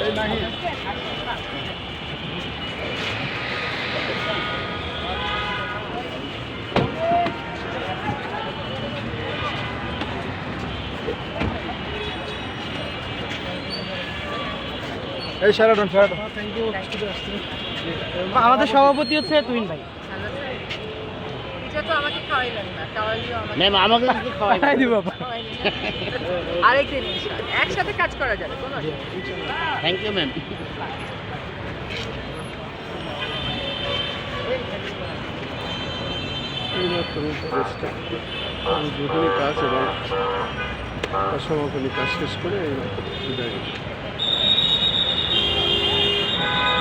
এই সারাটন সারাটন আমাদের সভাপতি হচ্ছে তুহিন ভাই। ম্যাম আমাকে খাওয়াই দিব। আরেকদিন একসাথে কাজ করা যাবে কোনো থ্যাংক ইউ ম্যাম উদ্বোধনী কাজ এবং সমাপনী কাজ শেষ করে এই বিদায়।